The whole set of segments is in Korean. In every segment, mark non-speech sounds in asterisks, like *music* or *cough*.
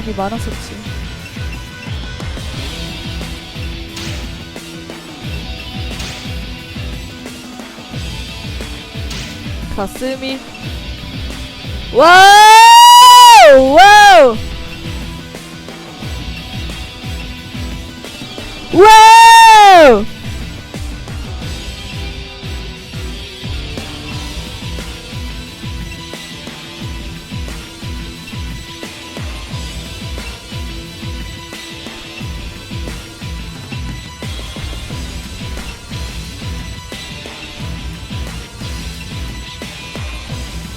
돈이 많았었지. 가슴이 와우! 와우! 와우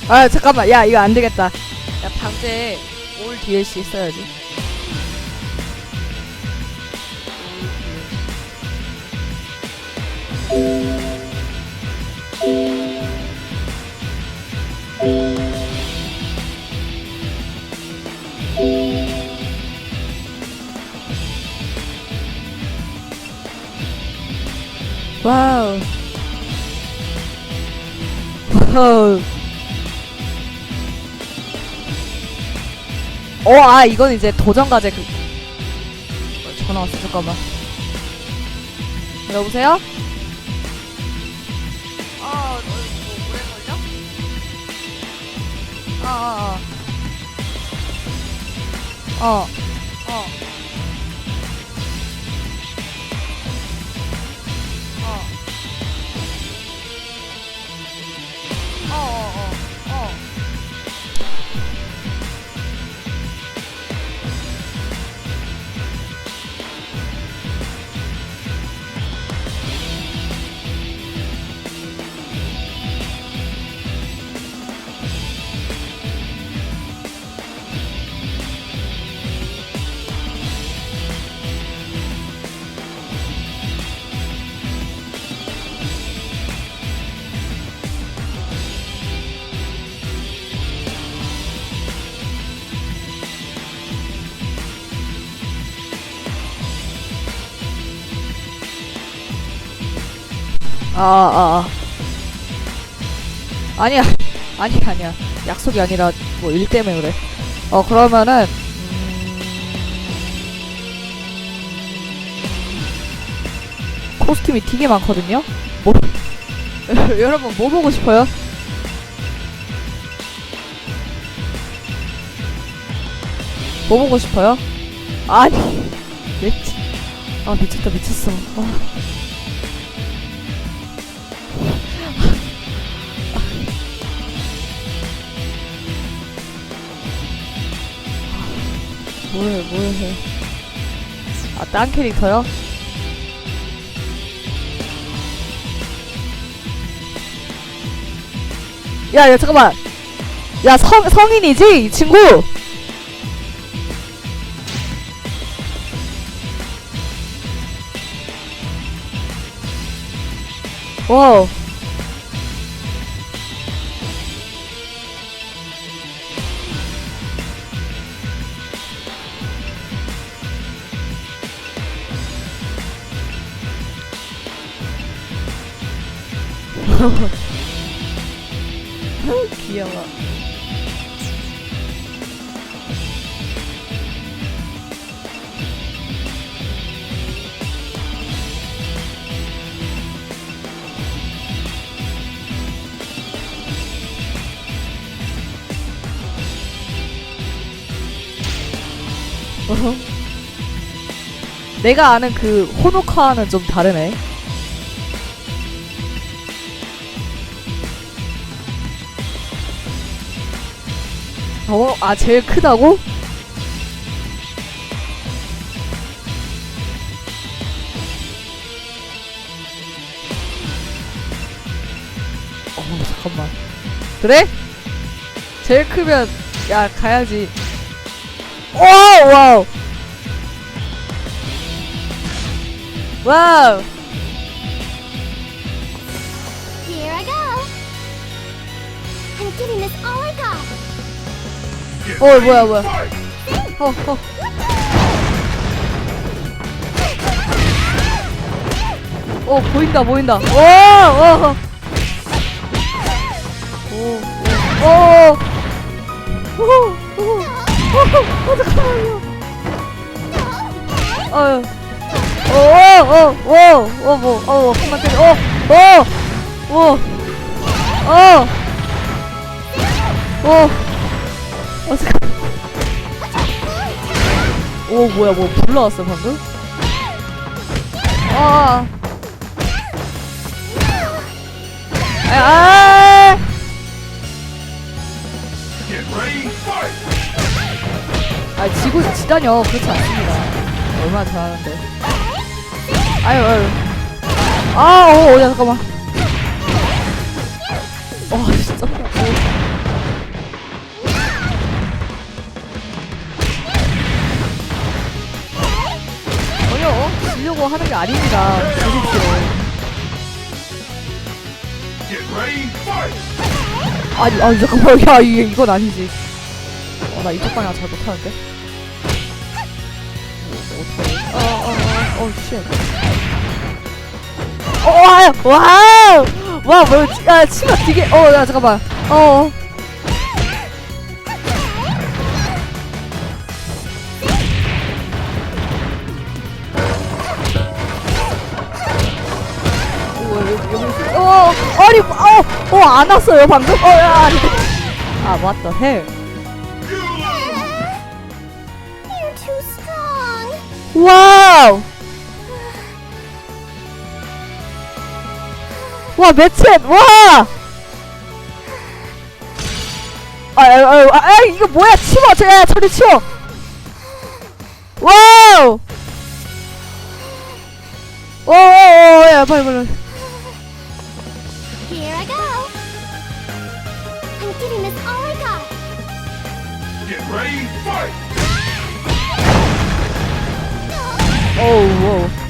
아 잠깐만. 야 이거 안 되겠다. 야 방제 올 DLC 써야지. 와우. 와우 어, 아, 이건 이제 도전과제 그. 어, 전화 왔어, 잠깐만. 여보세요? 어, 뭐, 오래 걸려? 어, 어, 어. 어, 어. 아, 아, 아. 아니야. *laughs* 아니, 아니야. 약속이 아니라, 뭐, 일 때문에 그래. 어, 그러면은, 음... 코스튬이 되게 많거든요? 뭐, *laughs* 여러분, 뭐 보고 싶어요? 뭐 보고 싶어요? 아니, *laughs* 미치, 아, 미쳤다, 미쳤어. 아. 뭐해 뭐해? 아딴 캐릭터요? 야, 야 잠깐만. 야 성, 성인이지 이 친구? 와우 귀여워 어허. 내가 아는 그 호노카와는 좀 다르네. 어, 아 제일 크다고? 어, 잠깐만. 그래? 제일 크면 야 가야지. 오, 와우. 와우. 어, 뭐야, 뭐야. 어, 어. 어, 보인다, 보인다. 오, 오. 오, 잠깐만요. 어휴. 오오오오오뭐 어, 그만 때려. 오, 어, 오, 어 잠깐. 오 뭐야 뭐 불러왔어 방금? 아, 아, 아, fight! 아 지고 지다녀 그렇지 않습니다. 얼마나 잘하는데. 아유 아유. 아, 어, 어, 야, 잠깐만. 아닙니다. 보십시오. 아니, 아니, 잠깐만. 야, 이게, 이건 아니지. 어, 나 이쪽 방향 잘 못하는데? 어, 어, 어, 어, 쉣. 어, 와, 와우! 와, 뭐, 야, 치마 되게, 어, 야, 잠깐만. 어. 오, 어, 어, 안 왔어요, 방금? 어, 야. 아. You're too strong. 와우! 와, 매첸! 와! 아, 아, 아, 아, 아, 이거 뭐야? 치워! 저, 야, 저리 치워! 와우! 오, 오, 오, 야, 빨리, 빨리. Oh, whoa.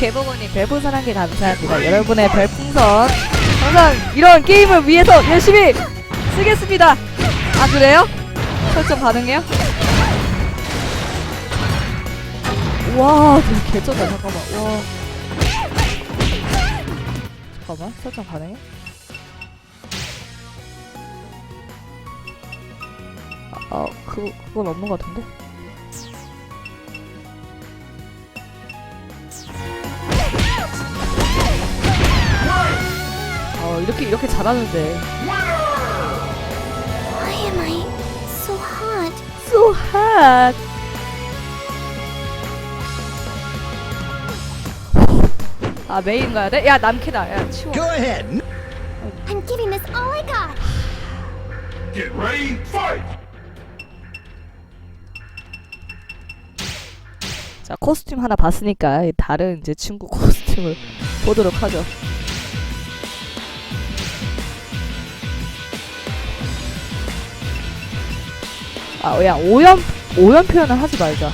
개봉원님 별풍선 한 개 감사합니다. 여러분의 별풍선 항상 이런 게임을 위해서 열심히 쓰겠습니다. 아 그래요? 설정 가능해요? 와, 되게 개쩌다 잠깐만. 와. 잠깐만, 설정 가능해? 아, 아 그거 그건 없는 것 같은데? 이렇게 이렇게 잘하는데. Why am I so hot? So hot. 아 메인 가야 돼? 야 남캐다. 야 치워. Go ahead. I'm giving this all I got. Get ready, fight! 자 코스튬 하나 봤으니까 이 다른 이제 친구 코스튬을 보도록 하죠. 아, 야 오연 오연 표현을 하지 말자.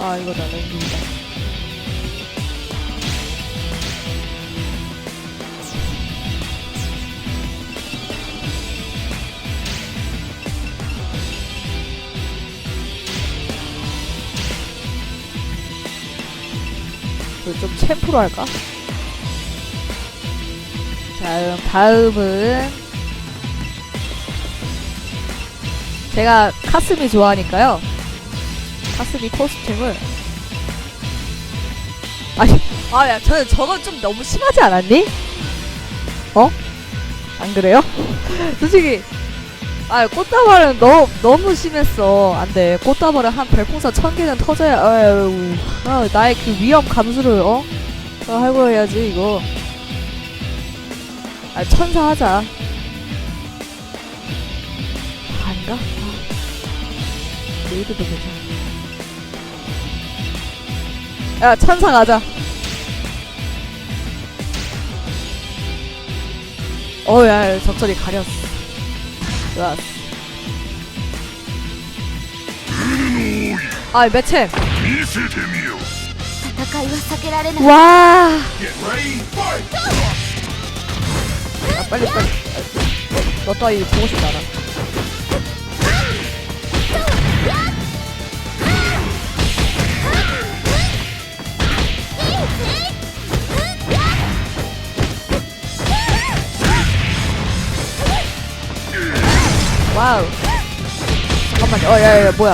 아, 이거다. 이거 좀 챔프로 할까? 자, 그럼 다음은 제가 카스미 좋아하니까요. 카스미 코스튬을 아니, 아, 야, 저는 저건 좀 너무 심하지 않았니? 어? 안 그래요? *laughs* 솔직히 아, 꽃다발은 너, 너무 심했어. 안 돼. 꽃다발은 한 별풍선 천 개는 터져야, 아유, 아, 나의 그 위험 감수를, 어? 어, 하고 해야지, 이거. 아 천사 하자. 아닌가? 아. 레이드도 괜찮아. 야 천사 가자. 어야 적절히 가렸어. 좋았어. 아 매체. 와. 빨리 빨리. 너 따위 보고 싶지 않아? 와우. 잠깐만요 어야야 뭐야?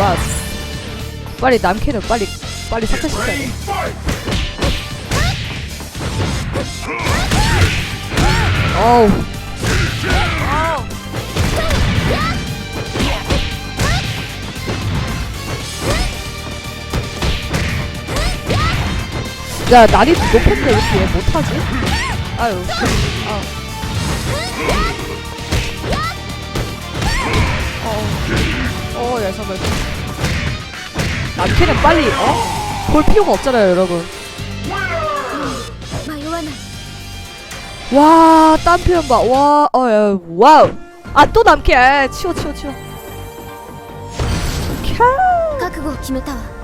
와 빨리 남캐는 빨리 빨리 삭제시켜야 돼! 어우 야 난이 높은데 왜 이렇게 얘 못하지? 아유 아. 어, 어, 야, 잠깐만. 남캐는 빨리, 어? 볼 필요가 없잖아요, 여러분. 와, 딴 표현 봐. 와, 어, 와우. 아, 또 남게. 아, 치워, 치워, 치워. 캬.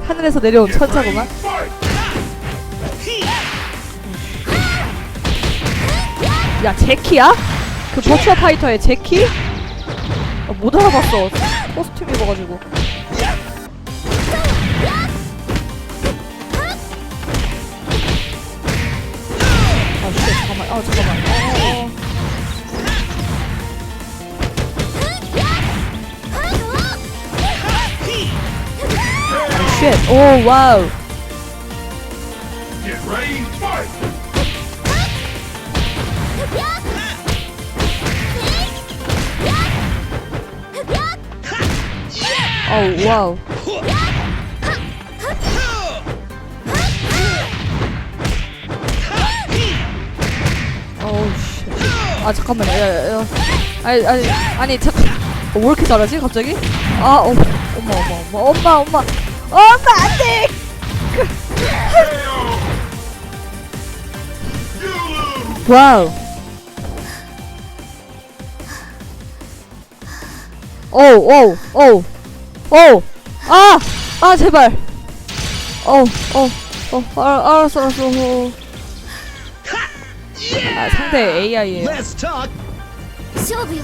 하늘에서 내려온 천사구만. 야, 제키야? 그 버추어 파이터의 제키? 아, 못 알아봤어. 코스튬 입어가지고. 아, 잠깐만. 어, 어. 아, 쉣. 오, 와우. Get ready, fight! 어우, 아, 잠깐만요. 야, 야, 야. 아니, 아니, 아니, 잠깐. 어, 왜 이렇게 잘하지, 갑자기? 아, 어, 엄마, 엄마, 엄마, 엄마, 엄마. 엄마, 안 돼! You lose! 와우. 오우. 아! 아, 제발. 어우, 어, 어, 알, 알았어, 알았어. 어. 아, 상대 AI예요. 시합이요.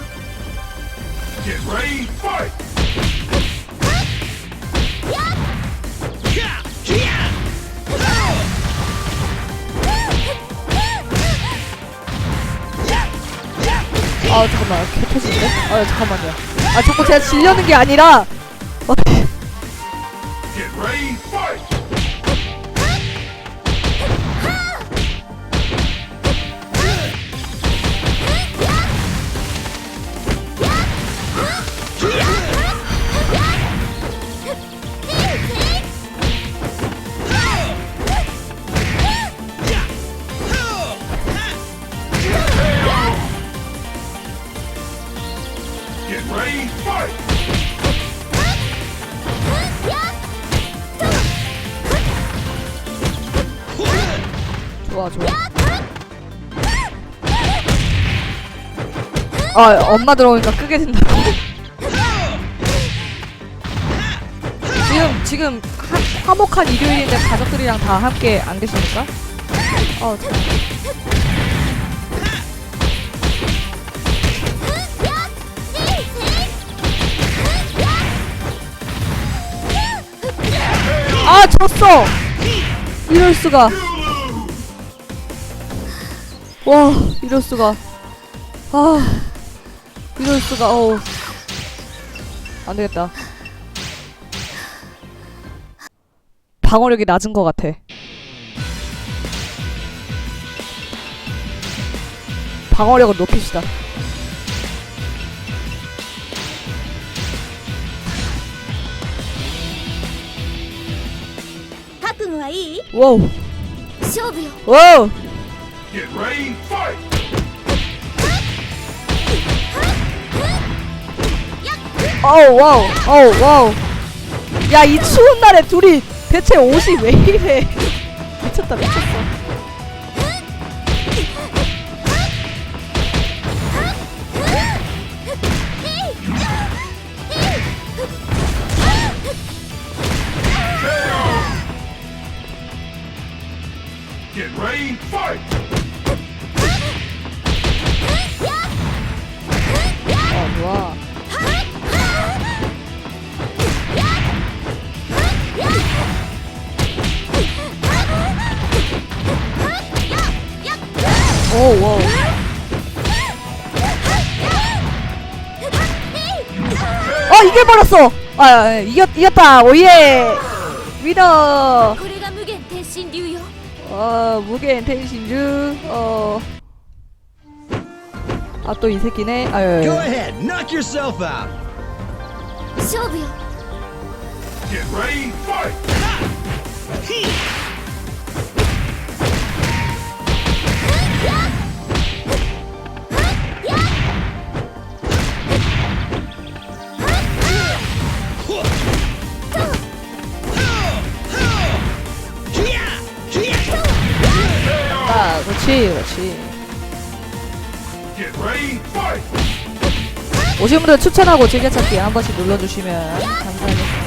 아 잠깐만 개터진데? 아 잠깐만요. 아 자꾸 제가 질려는 게 아니라 아, 엄마 들어오니까 끄게 된다. 지금, 지금, 화, 화목한 일요일인데 가족들이랑 다 함께 안 계십니까? 어, 참. 아, 졌어! 이럴 수가. 와, 이럴 수가. 아, 이럴 수가 어우. 안 되겠다. 방어력이 낮은 것 같아. 방어력을 높이시다. 와우. 와우. 어우, 와우, 어우, 와우. 야, 이 추운 날에 둘이 대체 옷이 왜 이래? *laughs* 미쳤다, 미쳤어. Get ready, fight! 어 좋아 오 와우 어 이겨버렸어 아 아, 이겼 이겼다 오예 위너 これが無限天神流よ 어 무게 텐신주 어아 또 이 새끼네 아유 Go ahead, knock yourself out. 勝負よ Get ready, fight! 그렇지 그렇지! 오신 분들 추천하고 즐겨찾기 한 번씩 눌러주시면 감사하겠습니다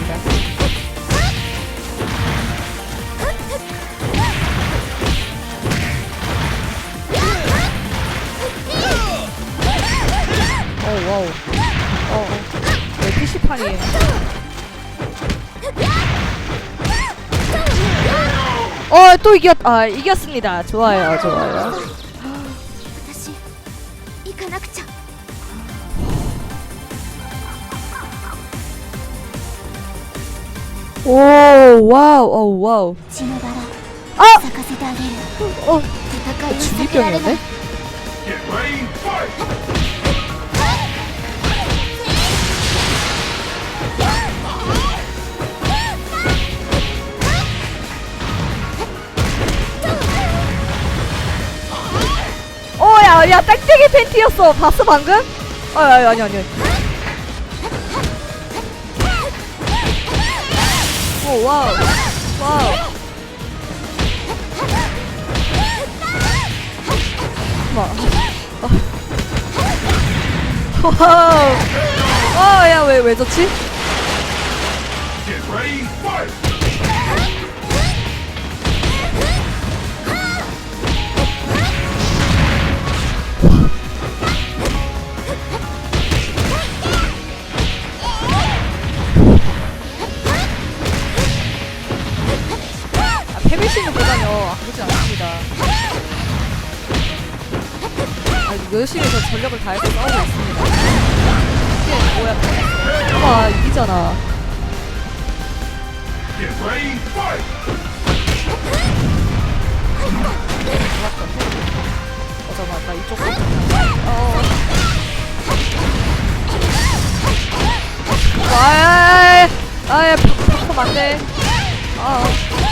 어, 또 이겼, 아, 이겼습니다. 좋아요, 좋아요. 오, 와우, 오, 와우. 아! 어! 어, 어. 어 주기병이었네? 야, 야, 땡땡이 팬티였어. 봤어, 방금? 아, 아니, 아니, 아니. 오, 와우. 와우. 마. 와우. 어, 야, 왜, 왜 저치? 아, 그러지 않습니다. 아, 열심히 저 전력을 다해서 싸우고 있습니다. 이게 뭐야, 봐봐, 이기잖아. Get ready, fight! 어, 잠깐만, 나 이쪽 거. 어. 아이, 아이, 팍팍 안 돼. 아.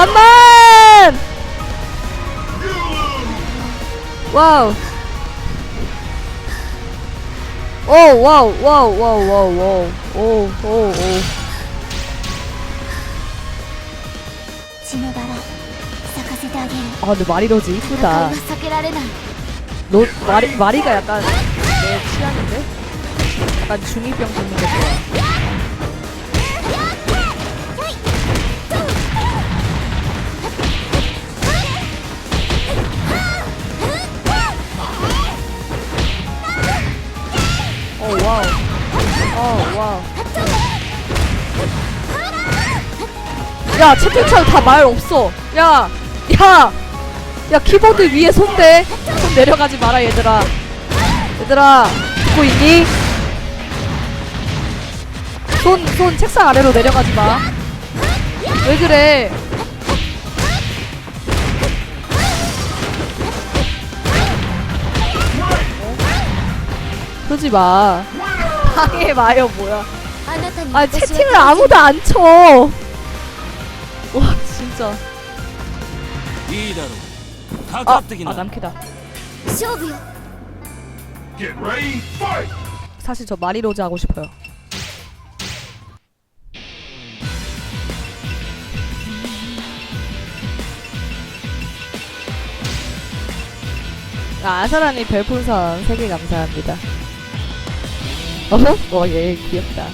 원반! 와우. 오, 와우, 와우, 와우, 와우, 와우. 오, 오, 오. 아, 근데 마리로즈 이쁘다. 너, 마리, 마리가 약간 내 취향인데? 약간 중2병 듣는 거 좋아. 와우. 어 와우. 야 채팅창 다 말 없어. 야, 야, 야 키보드 위에 손대. 손 내려가지 마라 얘들아. 얘들아 듣고 있니? 손, 손 책상 아래로 내려가지 마. 왜 그래? 그러지 마. 방해 마요 뭐야? あなたに 아 私は 채팅을 아무도 안 쳐. 와 진짜. いいだろうかか 아, ってき 아 な 남캐다. 勝負よ Get ready, fight! 사실 저 마리로즈 하고 싶어요. 아, 아사라님 별풍선 3개 감사합니다. 어허? 어, 얘 귀엽다.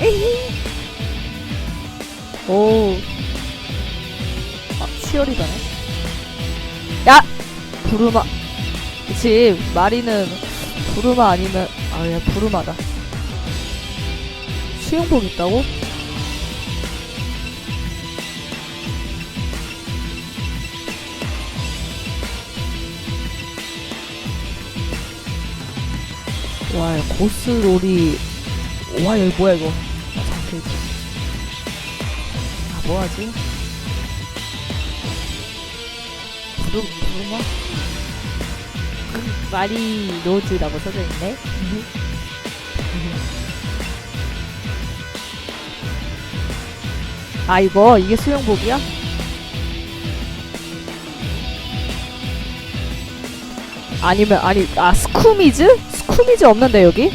에이. 오. 아, 치어리더네. 야! 부르마. 그치, 마리는 부르마 아니면, 아, 야, 부르마다. 수영복 있다고? 와, 야, 고스롤이. 와, 여기 뭐야, 이거. 아, 뭐하지? 부르, 부르마? 마리 로즈라고 써져 있네. 아 이거 이게 수영복이야? 아니면 아니 아 스쿠미즈? 스쿠미즈 없는데 여기?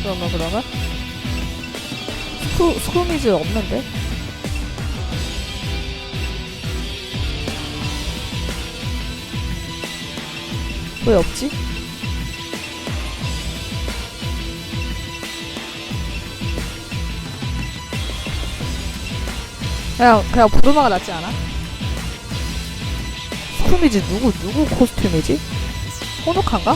그러면 그러면 스쿠 스쿠미즈 없는데? 왜 없지? 그냥 그냥 부르마가 낫지 않아? 스쿠미지 누구 누구 코스튬이지? 호노칸가?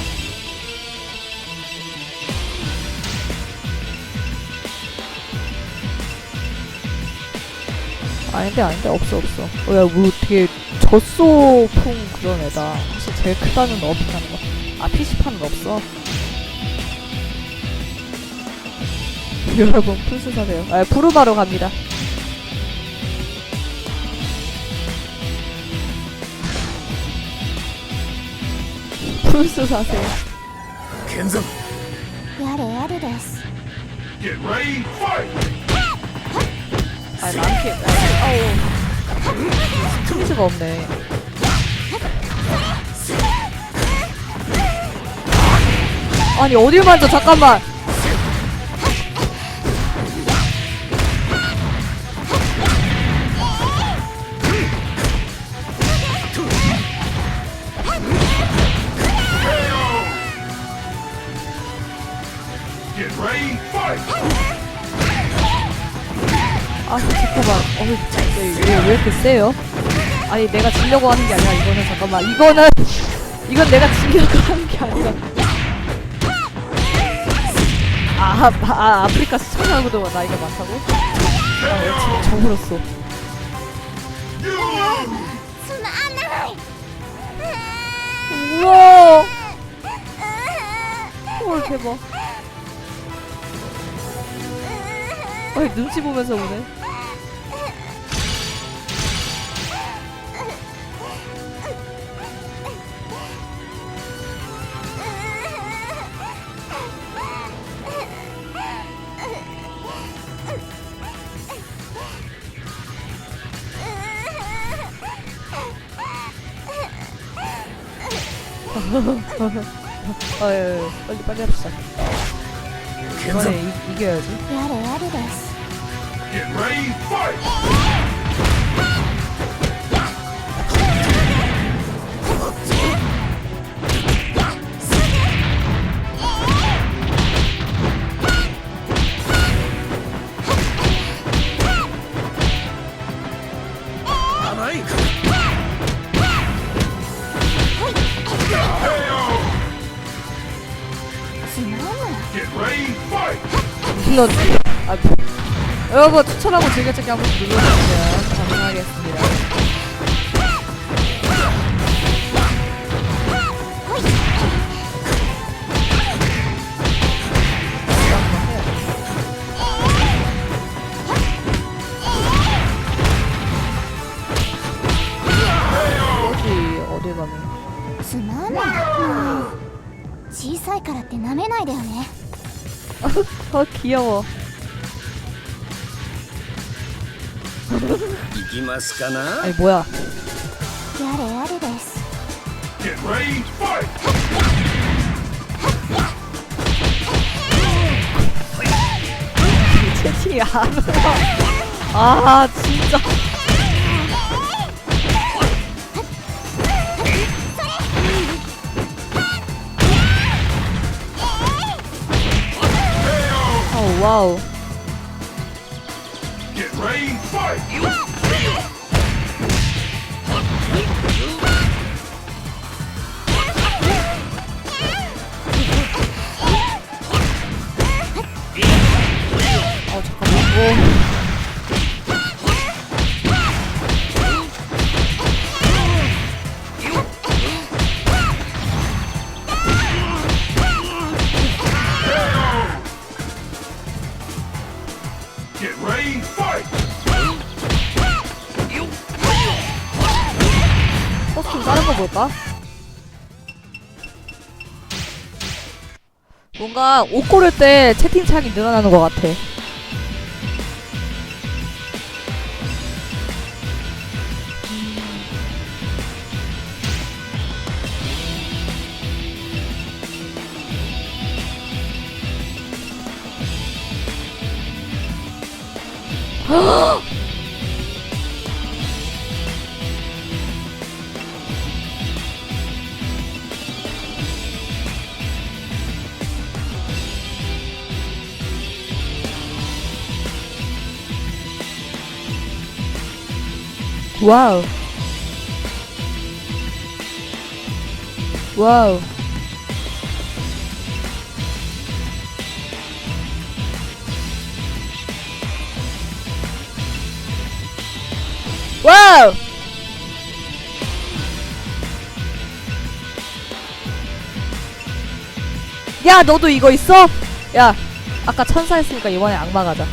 아닌데 아닌데 없어 없어. 어, 야, 뭐 되게 젖소풍 그런 애다. 혹시 제일 크다는 어필하는 거? 아 PC판은 없어. *laughs* 여러분 풀스 사세요. 아 부르마로 갑니다. 홀수 사세요. 겐성. 야레야레 데스. Get ready, fight. 아, 많게. 아우. 틈새가 없네. 아니, 어딜 만져, 잠깐만. 어, 왜, 왜 이렇게 세요? 아니 내가 지려고 하는 게 아니라 이거는 잠깐만 이거는 *laughs* 이건 내가 지려고 하는 게 아니라. 아, 아, 아 아프리카 수천하고도 나이가 많다고? 아 어, 지금 저물었어. 우와! 헐 대박. 아니 눈치 보면서 오네. 아유 빨리 빨리 합시다 이번에 이, 이겨야지 Get ready, fight! Get ready, fight! 너 아, 여러분 추천하고 즐겨찾기 한번 눌러주세요. 감사하겠습니다. 어디 어디 가면 つまんないもう小さいからって舐めないでよね 어 귀여워. 行きますかな 아니 뭐야? やれやれです Get ready, fight! 채팅이 안 와. 아 진짜 와우! 어 잠깐만 오. 뭔가 옷 고를 때 채팅창이 늘어나는 것 같아. 와우. 와우. 와우! 야, 너도 이거 있어? 야, 아까 천사 했으니까 이번에 악마 가자.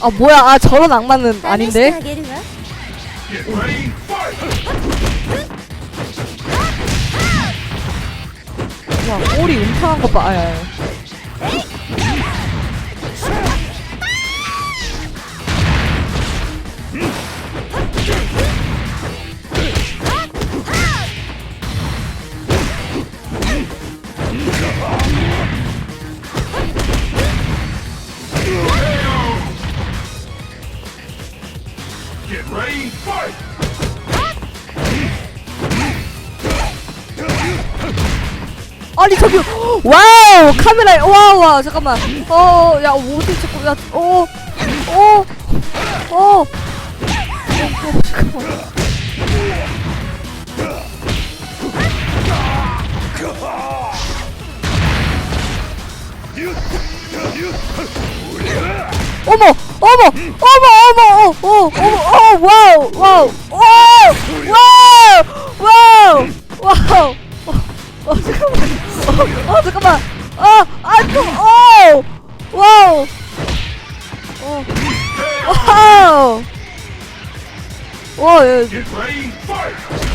아 뭐야? 아 저런 악마는 아, 아닌데? 와 꼬리 음탕한 거봐. 아야 아니 저기 와우 카메라에 와우 와 잠깐만. 어야 어디 자꾸 야어어어 어, 어, 잠깐만. 어머 어머 어머 어머 어머 어머 어 와우 와우 와우 와우 와우 와우. 어 잠깐만. 어, 어 잠깐만. 어아좀어 와우. 어 와우. 와 예, Get ready, fight!